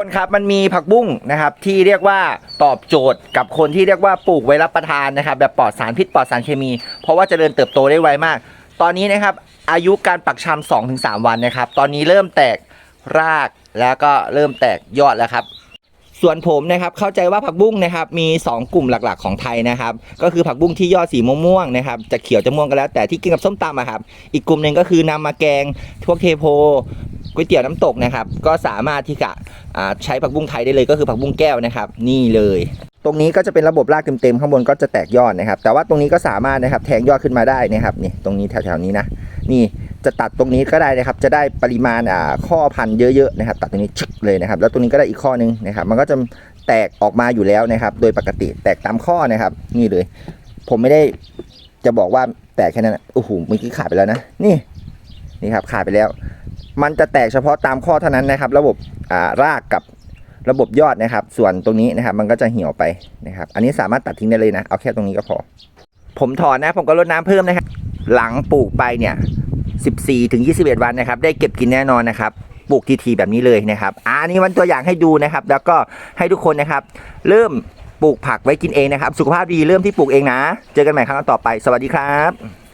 คนครับมันมีผักบุ้งนะครับที่เรียกว่าตอบโจทย์กับคนที่เรียกว่าปลูกไว้รับประทานนะครับ แบบปลอดสารพิษปลอดสารเคมี เพราะว่าเจริญเติบโตได้ไวมาก ตอนนี้นะครับอายุการปักชำ2-3ถึงสวันนะครับ ตอนนี้เริ่มแตกรากแล้วก็เริ่มแตกยอดแล้วครับ ส่วนผมนะครับเข้าใจว่าผักบุ้งนะครับมี 2 กลุ่มหลักๆ ของไทยนะครับ ก็คือผักบุ้งที่ยอดสีม่วงๆนะครับจะเขียวจะม่วงก็แล้วแต่ที่กินกับส้มตำอะครับอีกกลุ่มหนึ่งก็คือนำมาแกงพวกเทโพ ก๋วยเตี๋ยวน้ำตกนะครับ ก็สามารถที่จะใช้ผักบุ้งไทยได้เลยก็คือผักบุ้งแก้วนะครับ นี่เลย ตรงนี้ก็จะเป็นระบบรากเต็มๆข้างบนก็จะแตกยอดนะครับ แต่ว่าตรงนี้ก็สามารถนะครับแทงยอดขึ้นมาได้นะครับนี่ตรงนี้แถวๆนี้นะนี่จะตัดตรงนี้ก็ได้นะครับ จะได้ปริมาณอ่าข้อพันธุ์เยอะๆนะครับ ตัดตรงนี้ชึกเลยนะครับ แล้วตรงนี้ก็ได้อีกข้อนึงนะครับ มันก็จะแตกออกมาอยู่แล้วนะครับ โดยปกติแตกตามข้อนะครับ นี่เลย ผมไม่ได้จะบอกว่าแตกแค่นั้นโอ้โหเมื่อกี้ขาดไปแล้วนะ นี่นี่ครับขาดไปแล้ว มันจะแตกเฉพาะตามข้อเท่านั้นนะครับ ระบบรากกับระบบยอดนะครับ ส่วนตรงนี้นะครับ มันก็จะเหี่ยวไปนะครับ อันนี้สามารถตัดทิ้งได้เลยนะ เอาแค่ตรงนี้ก็พอ ผมถอนนะ ผมก็รดน้ำเพิ่มนะครับ หลังปลูกไปเนี่ย 14ถึง21 วันนะครับ ได้เก็บกินแน่นอนนะครับปลูกทีๆแบบนี้เลยนะครับอะอันนี้วันตัวอย่างให้ดูนะครับ แล้วก็ให้ทุกคนนะครับ เริ่มปลูกผักไว้กินเองนะครับ สุขภาพดีเริ่มที่ปลูกเองนะ เจอกันใหม่ครั้งต่อไป สวัสดีครับ